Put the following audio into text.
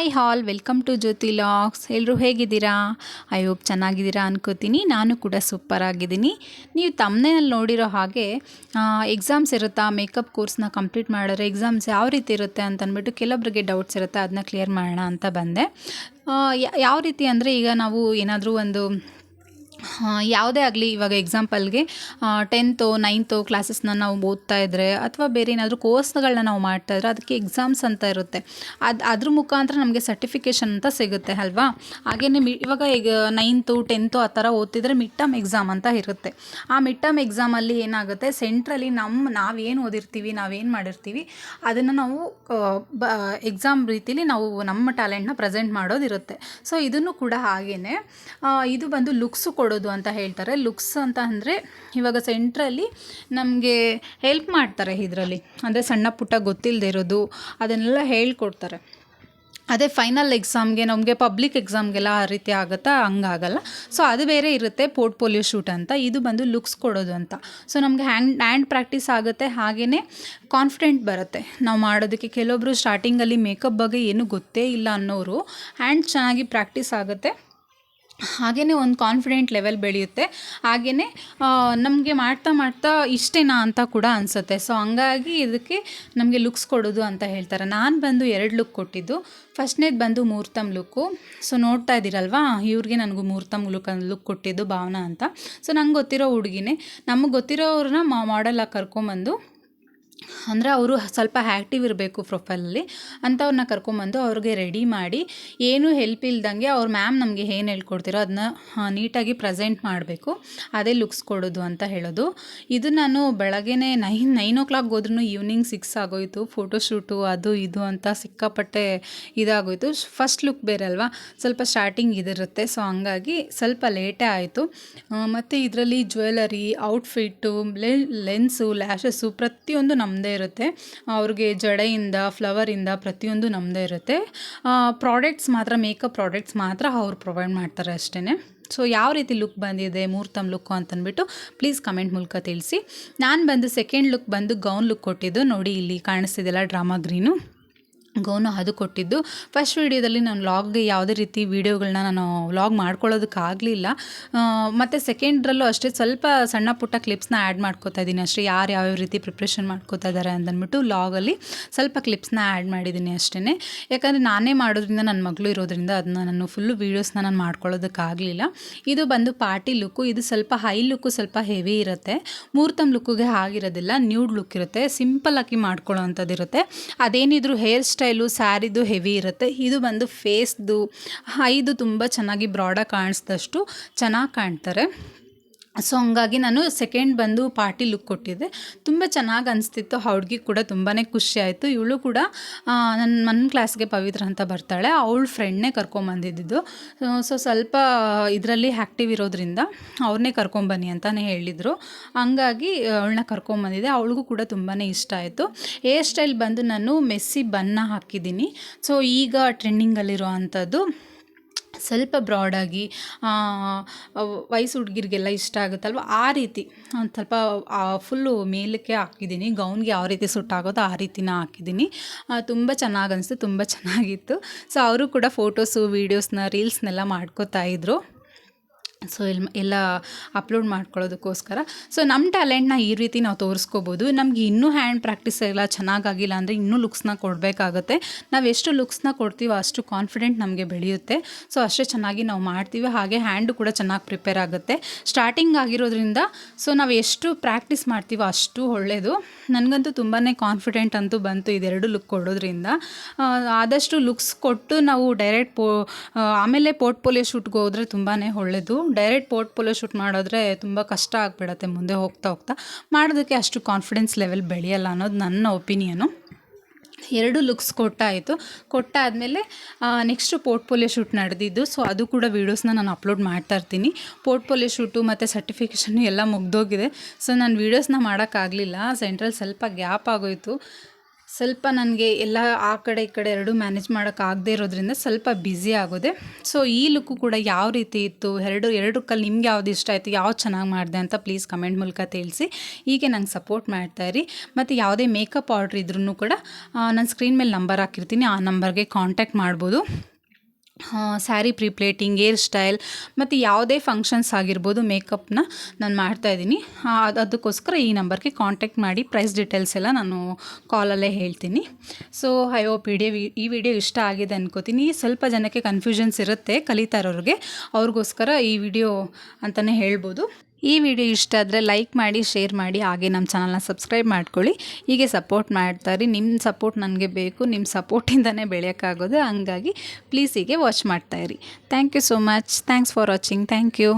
Hi all, welcome to Jyothi looks. ಎಲ್ಲರೂ ಹೇಗಿದ್ದೀರಾ? I hope ಚೆನ್ನಾಗಿದ್ದೀರಾ ಅನ್ಕೋತೀನಿ. ನಾನು ಕೂಡ ಸೂಪರ್ ಆಗಿದ್ದೀನಿ. ನೀವು ತಮ್ಮನೇನಲ್ಲಿ ನೋಡಿರೋ ಹಾಗೆ ಎಕ್ಸಾಮ್ಸ್ ಇರುತ್ತಾ? ಮೇಕಪ್ ಕೋರ್ಸ್ನ ಕಂಪ್ಲೀಟ್ ಮಾಡಿದ್ರೆ ಎಕ್ಸಾಮ್ಸ್ ಯಾವ ರೀತಿ ಇರುತ್ತೆ ಅಂತ ಅಂದ್ಬಿಟ್ಟು ಕೆಲವೊಬ್ಬರಿಗೆ ಡೌಟ್ಸ್ ಇರುತ್ತೆ, ಅದನ್ನ ಕ್ಲಿಯರ್ ಮಾಡೋಣ ಅಂತ ಬಂದೆ. ಯಾವ ರೀತಿ ಅಂದರೆ ಈಗ ನಾವು ಏನಾದರೂ ಒಂದು ಯಾವುದೇ ಆಗಲಿ ಇವಾಗ ಎಕ್ಸಾಂಪಲ್ಗೆ ಟೆಂತು ನೈನ್ತು ಕ್ಲಾಸಸ್ನ ನಾವು ಓದ್ತಾ ಇದ್ದರೆ ಅಥವಾ ಬೇರೆ ಏನಾದರೂ ಕೋರ್ಸ್ಗಳನ್ನ ನಾವು ಮಾಡ್ತಾ ಇದ್ರೆ ಅದಕ್ಕೆ ಎಕ್ಸಾಮ್ಸ್ ಅಂತ ಇರುತ್ತೆ. ಅದು, ಅದ್ರ ಮುಖಾಂತರ ನಮಗೆ ಸರ್ಟಿಫಿಕೇಷನ್ ಅಂತ ಸಿಗುತ್ತೆ ಅಲ್ವಾ? ಹಾಗೆಯೇ ಇವಾಗ ಈಗ ನೈನ್ತು ಟೆಂತು ಆ ಥರ ಓದ್ತಿದ್ರೆ ಮಿಡ್ ಟರ್ಮ್ ಎಕ್ಸಾಮ್ ಅಂತ ಇರುತ್ತೆ. ಆ ಮಿಡ್ ಟರ್ಮ್ ಎಕ್ಸಾಮಲ್ಲಿ ಏನಾಗುತ್ತೆ? ಸೆಂಟ್ರಲ್ಲಿ ನಮ್ಮ ನಾವೇನು ಓದಿರ್ತೀವಿ, ನಾವೇನು ಮಾಡಿರ್ತೀವಿ, ಅದನ್ನು ನಾವು ಬ ಎಕ್ಸಾಮ್ ರೀತಿಲಿ ನಾವು ನಮ್ಮ ಟ್ಯಾಲೆಂಟ್ನ ಪ್ರೆಸೆಂಟ್ ಮಾಡೋದಿರುತ್ತೆ. ಸೊ ಇದನ್ನು ಕೂಡ ಹಾಗೆಯೇ ಇದು ಬಂದು ಲುಕ್ಸು ಕೊಡೋದು ಅಂತ ಹೇಳ್ತಾರೆ. ಲುಕ್ಸ್ ಅಂತ ಅಂದರೆ ಇವಾಗ ಸೆಂಟ್ರಲ್ಲಿ ನಮಗೆ ಹೆಲ್ಪ್ ಮಾಡ್ತಾರೆ ಇದರಲ್ಲಿ. ಅಂದರೆ ಸಣ್ಣ ಪುಟ್ಟ ಗೊತ್ತಿಲ್ಲದೆ ಇರೋದು, ಅದನ್ನೆಲ್ಲ ಹೇಳ್ಕೊಡ್ತಾರೆ. ಅದೇ ಫೈನಲ್ ಎಕ್ಸಾಮ್ಗೆ ನಮಗೆ ಪಬ್ಲಿಕ್ ಎಕ್ಸಾಮ್ಗೆಲ್ಲ ಆ ರೀತಿ ಆಗುತ್ತಾ? ಹಂಗಾಗಲ್ಲ. ಸೊ ಅದು ಬೇರೆ ಇರುತ್ತೆ ಪೋರ್ಟ್ಫೋಲಿಯೋ ಶೂಟ್ ಅಂತ. ಇದು ಬಂದು ಲುಕ್ಸ್ ಕೊಡೋದು ಅಂತ. ಸೊ ನಮಗೆ ಹ್ಯಾಂಡ್ ಹ್ಯಾಂಡ್ ಪ್ರಾಕ್ಟೀಸ್ ಆಗುತ್ತೆ ಹಾಗೆಯೇ ಕಾನ್ಫಿಡೆಂಟ್ ಬರುತ್ತೆ. ನಾವು ಮಾಡೋದಕ್ಕೆ ಕೆಲವೊಬ್ಬರು ಸ್ಟಾರ್ಟಿಂಗಲ್ಲಿ ಮೇಕಪ್ ಬಗ್ಗೆ ಏನೂ ಗೊತ್ತೇ ಇಲ್ಲ ಅನ್ನೋರು ಹ್ಯಾಂಡ್ ಚೆನ್ನಾಗಿ ಪ್ರಾಕ್ಟೀಸ್ ಆಗುತ್ತೆ. ಹಾಗೆಯೇ ಒಂದು ಕಾನ್ಫಿಡೆಂಟ್ ಲೆವೆಲ್ ಬೆಳೆಯುತ್ತೆ. ಹಾಗೆಯೇ ನಮಗೆ ಮಾಡ್ತಾ ಮಾಡ್ತಾ ಇಷ್ಟೇನಾ ಅಂತ ಕೂಡ ಅನಿಸುತ್ತೆ. ಸೊ ಹಂಗಾಗಿ ಇದಕ್ಕೆ ನಮಗೆ ಲುಕ್ಸ್ ಕೊಡೋದು ಅಂತ ಹೇಳ್ತಾರೆ. ನಾನು ಬಂದು ಎರಡು ಲುಕ್ ಕೊಟ್ಟಿದ್ದು. ಫಸ್ಟ್ನೇದು ಬಂದು ಮೂರ್ತಮ್ ಲುಕ್ಕು ಸೊ ನೋಡ್ತಾ ಇದ್ದೀರಲ್ವಾ? ಇವ್ರಿಗೆ ನನಗೂ ಮೂರ್ತಮ್ ಲುಕ್ ಲುಕ್ ಕೊಟ್ಟಿದ್ದು ಭಾವನಾ ಅಂತ. ಸೊ ನಂಗೆ ಗೊತ್ತಿರೋ ಹುಡುಗಿನೇ. ನಮಗೆ ಗೊತ್ತಿರೋರನ್ನ ಮಾಡೆಲಾಗಿ ಕರ್ಕೊಂಬಂದು ಅಂದರೆ ಅವರು ಸ್ವಲ್ಪ ಆ್ಯಕ್ಟಿವ್ ಇರಬೇಕು ಪ್ರೊಫೈಲಲ್ಲಿ ಅಂಥವ್ರನ್ನ ಕರ್ಕೊಂಬಂದು ಅವ್ರಿಗೆ ರೆಡಿ ಮಾಡಿ ಏನೂ ಹೆಲ್ಪ್ ಇಲ್ದಂಗೆ ಅವ್ರ ಮ್ಯಾಮ್ ನಮಗೆ ಏನು ಹೇಳ್ಕೊಡ್ತೀರೋ ಅದನ್ನ ನೀಟಾಗಿ ಪ್ರೆಸೆಂಟ್ ಮಾಡಬೇಕು. ಅದೇ ಲುಕ್ಸ್ ಕೊಡೋದು ಅಂತ ಹೇಳೋದು. ಇದು ನಾನು ಬೆಳಗ್ಗೆನೇ ನೈನ್ ನೈನ್ ಓ ಕ್ಲಾಕ್ ಹೋದ್ರೂ ಈವ್ನಿಂಗ್ ಸಿಕ್ಸ್ ಆಗೋಯಿತು ಫೋಟೋಶೂಟು ಅದು, ಇದು ಅಂತ ಸಿಕ್ಕಾಪಟ್ಟೆ ಇದಾಗೋಯಿತು. ಫಸ್ಟ್ ಲುಕ್ ಬೇರೆ ಅಲ್ವಾ? ಸ್ವಲ್ಪ ಸ್ಟಾರ್ಟಿಂಗ್ ಇದಿರುತ್ತೆ. ಸೊ ಹಂಗಾಗಿ ಸ್ವಲ್ಪ ಲೇಟೇ ಆಯಿತು. ಮತ್ತು ಇದರಲ್ಲಿ ಜ್ಯುವೆಲರಿ ಔಟ್ಫಿಟ್ಟು ಲೆನ್ಸು ಲ್ಯಾಶಸ್ಸು ಪ್ರತಿಯೊಂದು ನಮ್ಮದೇ ಇರುತ್ತೆ. ಅವ್ರಿಗೆ ಜಡೆಯಿಂದ, ಫ್ಲವರಿಂದ ಪ್ರತಿಯೊಂದು ನಮ್ಮದೇ ಇರುತ್ತೆ. ಪ್ರಾಡಕ್ಟ್ಸ್ ಮಾತ್ರ ಮೇಕಪ್ ಪ್ರಾಡಕ್ಟ್ಸ್ ಮಾತ್ರ ಅವ್ರು ಪ್ರೊವೈಡ್ ಮಾಡ್ತಾರೆ ಅಷ್ಟೇ ಸೊ ಯಾವ ರೀತಿ ಲುಕ್ ಬಂದಿದೆ ಮೂರ್ತಮ್ ಲುಕ್ಕು ಅಂತಂದ್ಬಿಟ್ಟು ಪ್ಲೀಸ್ ಕಮೆಂಟ್ ಮೂಲಕ ತಿಳಿಸಿ. ನಾನು ಬಂದು ಸೆಕೆಂಡ್ ಲುಕ್ ಬಂದು ಗೌನ್ ಲುಕ್ ಕೊಟ್ಟಿದ್ದು ನೋಡಿ ಇಲ್ಲಿ ಕಾಣಿಸ್ತಿದೆಲ್ಲ ಡ್ರಾಮಾ ಗ್ರೀನು. ಗೌನು ಅದು ಕೊಟ್ಟಿದ್ದು. ಫಸ್ಟ್ ವೀಡಿಯೋದಲ್ಲಿ ನಾನು ವ್ಲಾಗ್ಗೆ ಯಾವುದೇ ರೀತಿ ವೀಡಿಯೋಗಳನ್ನ ನಾನು ವ್ಲಾಗ್ ಮಾಡ್ಕೊಳ್ಳೋದಕ್ಕಾಗಲಿಲ್ಲ. ಮತ್ತು ಸೆಕೆಂಡ್ರಲ್ಲೂ ಅಷ್ಟೇ ಸ್ವಲ್ಪ ಸಣ್ಣ ಪುಟ್ಟ ಕ್ಲಿಪ್ಸ್ನ ಆ್ಯಡ್ ಮಾಡ್ಕೋತಾ ಇದ್ದೀನಿ. ಅಷ್ಟೇ ಯಾರು ಯಾವ್ಯಾವ ರೀತಿ ಪ್ರಿಪ್ರೇಷನ್ ಮಾಡ್ಕೋತಾ ಇದ್ದಾರೆ ಅಂತಂದ್ಬಿಟ್ಟು ವ್ಲಾಗಲ್ಲಿ ಸ್ವಲ್ಪ ಕ್ಲಿಪ್ಸ್ನ ಆ್ಯಡ್ ಮಾಡಿದ್ದೀನಿ ಅಷ್ಟೇ ಯಾಕಂದರೆ ನಾನೇ ಮಾಡೋದ್ರಿಂದ ನನ್ನ ಮಗಳು ಇರೋದ್ರಿಂದ ಅದನ್ನ ನಾನು ಫುಲ್ಲು ವೀಡಿಯೋಸ್ನ ನಾನು ಮಾಡ್ಕೊಳ್ಳೋದಕ್ಕಾಗಲಿಲ್ಲ. ಇದು ಬಂದು ಪಾರ್ಟಿ ಲುಕ್ಕು ಇದು ಸ್ವಲ್ಪ ಹೈ ಲುಕ್ಕು ಸ್ವಲ್ಪ ಹೆವಿ ಇರುತ್ತೆ. ಮೂರ್ತಮ್ ಲುಕ್ಕಿಗೆ ಆಗಿರೋದಿಲ್ಲ ನ್ಯೂಡ್ ಲುಕ್ ಇರುತ್ತೆ. ಸಿಂಪಲ್ ಆಗಿ ಮಾಡ್ಕೊಳ್ಳೋ ಅಂಥದ್ದು ಇರುತ್ತೆ ಅದೇನಿದ್ರು ಹೇರ್ ಸ್ಟೈಲು ಸ್ಯಾರಿದು ಹೆವಿ ಇರುತ್ತೆ. ಇದು ಬಂದು ಫೇಸ್ದು ಇದು ತುಂಬ ಚೆನ್ನಾಗಿ ಬ್ರಾಡಾಗಿ ಕಾಣಿಸ್ದಷ್ಟು ಚೆನ್ನಾಗಿ ಕಾಣ್ತಾರೆ. ಸೊ ಹಂಗಾಗಿ ನಾನು ಸೆಕೆಂಡ್ ಬಂದು ಪಾರ್ಟಿ ಲುಕ್ ಕೊಟ್ಟಿದ್ದೆ. ತುಂಬ ಚೆನ್ನಾಗಿ ಅನಿಸ್ತಿತ್ತು. ಆ ಹುಡುಗಿ ಕೂಡ ತುಂಬಾ ಖುಷಿ ಆಯಿತು. ಇವಳು ಕೂಡ ನನ್ನ ನನ್ನ ಕ್ಲಾಸ್ಗೆ ಪವಿತ್ರ ಅಂತ ಬರ್ತಾಳೆ. ಅವಳ ಫ್ರೆಂಡ್ನೇ ಕರ್ಕೊಂಬಂದಿದ್ದು ಸೊ ಸ್ವಲ್ಪ ಇದರಲ್ಲಿ ಆ್ಯಕ್ಟಿವ್ ಇರೋದ್ರಿಂದ ಅವ್ರನ್ನೇ ಕರ್ಕೊಂಬನ್ನಿ ಅಂತಲೇ ಹೇಳಿದರು. ಹಂಗಾಗಿ ಅವಳನ್ನ ಕರ್ಕೊಂಬಂದಿದ್ದೆ ಅವಳಿಗೂ ಕೂಡ ತುಂಬಾ ಇಷ್ಟ ಆಯಿತು. ಹೇರ್ ಸ್ಟೈಲ್ ಬಂದು ನಾನು ಮೆಸ್ಸಿ ಬನ್ನ ಹಾಕಿದ್ದೀನಿ. ಸೊ ಈಗ ಟ್ರೆಂಡಿಂಗಲ್ಲಿರೋ ಅಂಥದ್ದು ಸ್ವಲ್ಪ ಬ್ರಾಡಾಗಿ ವಯಸ್ಸು ಹುಡುಗಿರಿಗೆಲ್ಲ ಇಷ್ಟ ಆಗುತ್ತಲ್ವ? ಆ ರೀತಿ, ಒಂದು ಸ್ವಲ್ಪ ಫುಲ್ಲು ಮೇಲಕ್ಕೆ ಹಾಕಿದ್ದೀನಿ. ಗೌನ್ಗೆ ಯಾವ ರೀತಿ ಸುಟ್ಟಾಗೋದು ಆ ರೀತಿನ ಹಾಕಿದ್ದೀನಿ. ತುಂಬ ಚೆನ್ನಾಗಿ ಅನಿಸ್ತು, ತುಂಬ ಚೆನ್ನಾಗಿತ್ತು. ಸೊ ಅವರು ಕೂಡ ಫೋಟೋಸು ವೀಡಿಯೋಸ್ನ ರೀಲ್ಸ್ನೆಲ್ಲ ಮಾಡ್ಕೋತಾ ಇದ್ರು. ಸೊ ಎಲ್ ಎಲ್ಲ ಅಪ್ಲೋಡ್ ಮಾಡ್ಕೊಳ್ಳೋದಕ್ಕೋಸ್ಕರ. ಸೊ ನಮ್ಮ ಟ್ಯಾಲೆಂಟ್ನ ಈ ರೀತಿ ನಾವು ತೋರಿಸ್ಕೋಬೋದು. ನಮ್ಗೆ ಇನ್ನೂ ಹ್ಯಾಂಡ್ ಪ್ರಾಕ್ಟೀಸ್ ಎಲ್ಲ ಚೆನ್ನಾಗಾಗಿಲ್ಲ ಅಂದರೆ ಇನ್ನೂ ಲುಕ್ಸ್ನ ಕೊಡಬೇಕಾಗತ್ತೆ. ನಾವು ಎಷ್ಟು ಲುಕ್ಸ್ನ ಕೊಡ್ತೀವೋ ಅಷ್ಟು ಕಾನ್ಫಿಡೆಂಟ್ ನಮಗೆ ಬೆಳೆಯುತ್ತೆ. ಸೊ ಅಷ್ಟೇ ಚೆನ್ನಾಗಿ ನಾವು ಮಾಡ್ತೀವಿ. ಹಾಗೆ ಹ್ಯಾಂಡು ಕೂಡ ಚೆನ್ನಾಗಿ ಪ್ರಿಪೇರ್ ಆಗುತ್ತೆ. ಸ್ಟಾರ್ಟಿಂಗ್ ಆಗಿರೋದ್ರಿಂದ ಸೊ ನಾವು ಎಷ್ಟು ಪ್ರಾಕ್ಟೀಸ್ ಮಾಡ್ತೀವೋ ಅಷ್ಟು ಒಳ್ಳೆಯದು ನನಗಂತೂ ತುಂಬಾ ಕಾನ್ಫಿಡೆಂಟ್ ಅಂತೂ ಬಂತು ಇದೆರಡು ಲುಕ್ ಕೊಡೋದ್ರಿಂದ. ಆದಷ್ಟು ಲುಕ್ಸ್ ಕೊಟ್ಟು ನಾವು ಡೈರೆಕ್ಟ್ ಪೋ ಆಮೇಲೆ ಪೋರ್ಟ್ಫೋಲಿಯೋ ಶೂಟ್ಗೆ ಹೋದರೆ ತುಂಬಾ ಒಳ್ಳೆಯದು ಡೈರೆಕ್ಟ್ ಪೋರ್ಟ್ಫೋಲಿಯೋ ಶೂಟ್ ಮಾಡಿದ್ರೆ ತುಂಬ ಕಷ್ಟ ಆಗಿಬಿಡತ್ತೆ ಮುಂದೆ ಹೋಗ್ತಾ ಹೋಗ್ತಾ. ಮಾಡೋದಕ್ಕೆ ಅಷ್ಟು ಕಾನ್ಫಿಡೆನ್ಸ್ ಲೆವೆಲ್ ಬೆಳೆಯಲ್ಲ ಅನ್ನೋದು ನನ್ನ ಒಪಿನಿಯನು ಎರಡು ಲುಕ್ಸ್ ಕೊಟ್ಟಾಯಿತು. ಕೊಟ್ಟಾದಮೇಲೆ ನೆಕ್ಸ್ಟು ಪೋರ್ಟ್ಫೋಲಿಯೋ ಶೂಟ್ ನಡೆದಿದ್ದು ಸೊ ಅದು ಕೂಡ ವೀಡಿಯೋಸ್ನ ನಾನು ಅಪ್ಲೋಡ್ ಮಾಡ್ತಾ ಇರ್ತೀನಿ. ಪೋರ್ಟ್ಫೋಲಿಯೋ ಶೂಟು ಮತ್ತು ಸರ್ಟಿಫಿಕೇಷನ್ ಎಲ್ಲ ಮುಗ್ದೋಗಿದೆ. ಸೊ ನಾನು ವೀಡಿಯೋಸ್ನ ಮಾಡೋಕ್ಕಾಗಲಿಲ್ಲ. ಸೆಂಟ್ರಲ್ ಸ್ವಲ್ಪ ಗ್ಯಾಪ್ ಆಗೋಯಿತು. ಸ್ವಲ್ಪ ನನಗೆ ಎಲ್ಲ ಆ ಕಡೆ ಈ ಕಡೆ ಎರಡೂ ಮ್ಯಾನೇಜ್ ಮಾಡೋಕ್ಕಾಗದೇ ಇರೋದ್ರಿಂದ ಸ್ವಲ್ಪ ಬ್ಯುಸಿ ಆಗೋದೆ. ಸೊ ಈ ಲುಕ್ಕು ಕೂಡ ಯಾವ ರೀತಿ ಇತ್ತು? ಎರಡು ಎರಡು ಕಲ್ ನಿಮ್ಗೆ ಯಾವ್ದು ಇಷ್ಟ ಆಯಿತು? ಯಾವ್ದು ಚೆನ್ನಾಗಿ ಮಾಡಿದೆ ಅಂತ ಪ್ಲೀಸ್ ಕಮೆಂಟ್ ಮೂಲಕ ತಿಳಿಸಿ. ಹೀಗೆ ನಂಗೆ ಸಪೋರ್ಟ್ ಮಾಡ್ತಾಯಿರಿ ಮತ್ತು ಯಾವುದೇ ಮೇಕಪ್ ಆರ್ಡ್ರ್ ಇದ್ರೂ ಕೂಡ ನಾನು ಸ್ಕ್ರೀನ್ ಮೇಲೆ ನಂಬರ್ ಹಾಕಿರ್ತೀನಿ. ಆ ನಂಬರ್ಗೆ ಕಾಂಟ್ಯಾಕ್ಟ್ ಮಾಡ್ಬೋದು. ಸ್ಯಾರಿ ಪ್ರಿಪ್ಲೇಟಿಂಗ್ ಏರ್ ಸ್ಟೈಲ್ ಮತ್ತು ಯಾವುದೇ ಫಂಕ್ಷನ್ಸ್ ಆಗಿರ್ಬೋದು ಮೇಕಪ್ನ ನಾನು ಮಾಡ್ತಾಯಿದ್ದೀನಿ ಅದು, ಅದಕ್ಕೋಸ್ಕರ ಈ ನಂಬರ್ಗೆ ಕಾಂಟ್ಯಾಕ್ಟ್ ಮಾಡಿ ಪ್ರೈಸ್ ಡೀಟೇಲ್ಸ್ ಎಲ್ಲ ನಾನು ಕಾಲಲ್ಲೇ ಹೇಳ್ತೀನಿ. ಸೊ ಐ ಹೋಪ್ ವಿಡಿಯೋ ಈ ವಿಡಿಯೋ ಇಷ್ಟ ಆಗಿದೆ ಅನ್ಕೋತೀನಿ. ಸ್ವಲ್ಪ ಜನಕ್ಕೆ ಕನ್ಫ್ಯೂಷನ್ಸ್ ಇರುತ್ತೆ ಕಲಿತಾ ಇರೋರಿಗೆ ಅವ್ರಿಗೋಸ್ಕರ ಈ ವಿಡಿಯೋ ಅಂತಲೇ ಹೇಳ್ಬೋದು. ಈ ವಿಡಿಯೋ ಇಷ್ಟ ಆದರೆ ಲೈಕ್ ಮಾಡಿ, ಶೇರ್ ಮಾಡಿ, ಹಾಗೆ ನಮ್ಮ ಚಾನಲ್ನ ಸಬ್ಸ್ಕ್ರೈಬ್ ಮಾಡ್ಕೊಳ್ಳಿ. ಹೀಗೆ ಸಪೋರ್ಟ್ ಮಾಡ್ತಾರೆ ನಿಮ್ಮ ಸಪೋರ್ಟ್ ನನಗೆ ಬೇಕು ನಿಮ್ಮ ಸಪೋರ್ಟಿಂದನೇ ಬೆಳೆಯೋಕ್ಕಾಗೋದು. ಹಂಗಾಗಿ ಪ್ಲೀಸ್ ಹೀಗೆ watch ಮಾಡ್ತಾಯಿರಿ thank you so much thanks for watching thank you